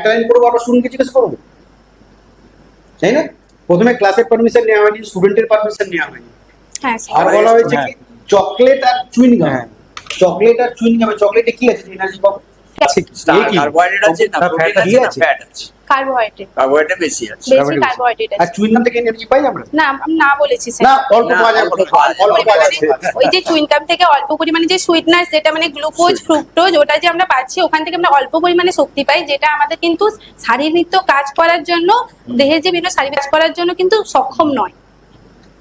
একটা লাইন করব আবার স্টুডেন্টকে জিজ্ঞেস করব। তাই না? প্রথমে ক্লাসের পারমিশন নেওয়া হয়নি স্টুডেন্টের পারমিশন নেওয়া হয়নি। হ্যাঁ আর বলা হয়েছে হ্যাঁ। কি চকলেট আর চুইন গাম। চকলেট আর চুইন গামে চকলেটে কি আছে? এনার্জি পাবো? আছে কি? কার্বোহাইড্রেট আছে না না, প্রোটিন আছে না ফ্যাট আছে। কার্বোহাইড্রেট। কার্বোহাইড্রেট বেশি আছে। বেশি কার্বোহাইড্রেট আছে। আর চুইংগাম থেকে এনার্জি পাই আমরা? না আমি না বলেছি স্যার। না অল্প পাওয়া যায় অল্প পাওয়া যায়, ওই যে চুইংগাম থেকে অল্প পরিমাণে যে সুইটনেস যেটা মানে গ্লুকোজ ফ্রুক্টোজ ওটা যে আমরা পাচ্ছি ওখান থেকে আমরা অল্প পরিমাণে শক্তি পাই যেটা আমাদের কিন্তু শারীরিক কাজ করার জন্য দেহে যে বিভিন্ন শারীরিক কাজ করার জন্য কিন্তু সক্ষম নয়।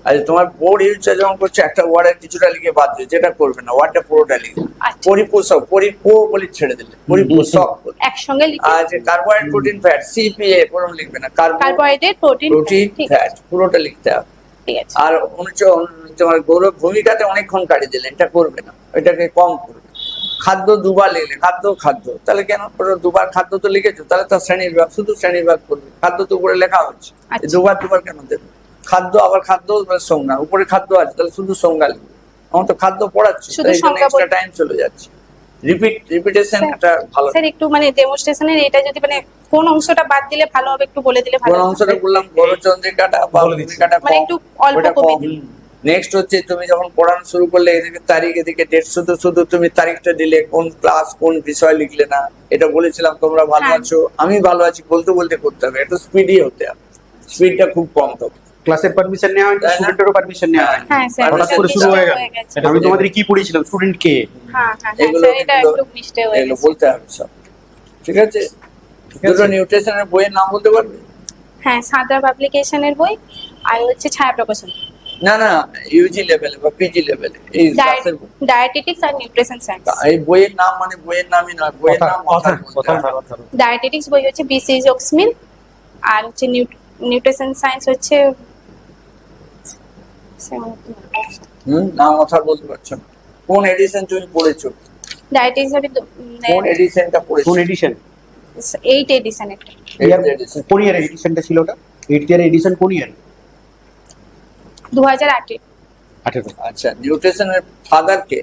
আর তোমার বোর্ড ইউজ যখন করছে একটা ওয়ার্ডের কিছুটা লিখে বাদ দিও যেটা করবে না ওয়ার্ডটা পুরোটা লিখে আচ্ছা। পরিপোষক পরিপো বলে ছেড়ে দিলে পরিপোষক একসঙ্গে লিখে আর যে কার্বোহাইড্রেট প্রোটিন ফ্যাট সিপিএ পুরো লিখবে না কার্বোহাইড্রেট প্রোটিন প্রোটিন ফ্যাট পুরোটা লিখতে হবে। আর অনুচ তোমার গৌরব ভূমিকাতে অনেকক্ষণ কাটিয়ে দিলে এটা করবে না এটাকে কম করবে। খাদ্য দুবার লিখলে খাদ্য খাদ্য তাহলে কেন? দুবার খাদ্য তো লিখেছো তাহলে তার শ্রেণির ভাগ শুধু শ্রেণির ভাগ করবে খাদ্য তো উপরে লেখা হচ্ছে। আচ্ছা। দুবার দুবার কেন দেবে? খাদ্য আবার খাদ্য আবার সংজ্ঞা উপরে খাদ্য আছে তাহলে শুধু সংজ্ঞা লিখবে আমার তো খাদ্য পড়াচ্ছি এক্সট্রা টাইম চলে যাচ্ছে। রিপিট রিপিটেশন একটা ভালো। স্যার একটু মানে ডেমনস্ট্রেশনের এটা যদি মানে কোন অংশটা বাদ দিলে ভালো হবে একটু বলে দিলে ভালো কোন অংশটা বললাম গৌরচন্দ্রিকাটা বা ভূমিকাটা মানে একটু অল্প কমে নেক্সট হচ্ছে তুমি যখন পড়ানো শুরু করলে এদিকে তারিখ এদিকে ডেট শুধু শুধু তুমি তারিখটা দিলে কোন ক্লাস কোন বিষয় লিখলে না এটা বলেছিলাম তোমরা ভালো হ্যাঁ। আছো আমি ভালো আছি বলতে বলতে করতে হবে একটু স্পিডি হতে হবে। স্পিডটা খুব কম তো ক্লাসের পারমিশন নেওয়া হয়নি স্টুডেন্টেরও পারমিশন নেওয়া হয়নি? হ্যাঁ স্যার হঠাৎ করে শুরু হয়ে গেল। গেছে। এটা আমি তোমাদের কি পড়িয়েছিলাম স্টুডেন্ট কে? হ্যাঁ হ্যাঁ হ্যাঁ এগুলো স্যার এটা একটু মিস্টেক হয়ে গেছে। বলতে হবে সব। ঠিক আছে? দুটো নিউট্রিশনের বইয়ের নাম বলতে পারবে? হ্যাঁ সাঁতরা পাবলিকেশনের বই আর হচ্ছে ছায়া প্রকাশন। না না ইউজি লেভেলে বা পিজি লেভেলে এই ক্লাসের। ডায়েটেটিক্স আর নিউট্রিশন সায়েন্স এই বইয়ের নাম মানে বইয়ের নামই নয় বইয়ের নাম কথা কথা কথা ডায়েটেটিক্স বই হচ্ছে বিসি জোক্সমিন আর হচ্ছে নিউট্রিশন সায়েন্স হচ্ছে হুম নাম অথার বলতে পারছ না। কোন এডিশন তুমি পড়েছো? ডায়েটেটিক্স আমি কোন এডিশনটা পড়েছো? কোন এডিশন এইট এডিশন এটা কোন ইয়ার এডিশনটা ছিল ওটা? এইট ইয়ার এডিশন কোন ইয়ার দু হাজার আটে। আঠেরো। আচ্ছা নিউট্রিশনের ফাদার কে?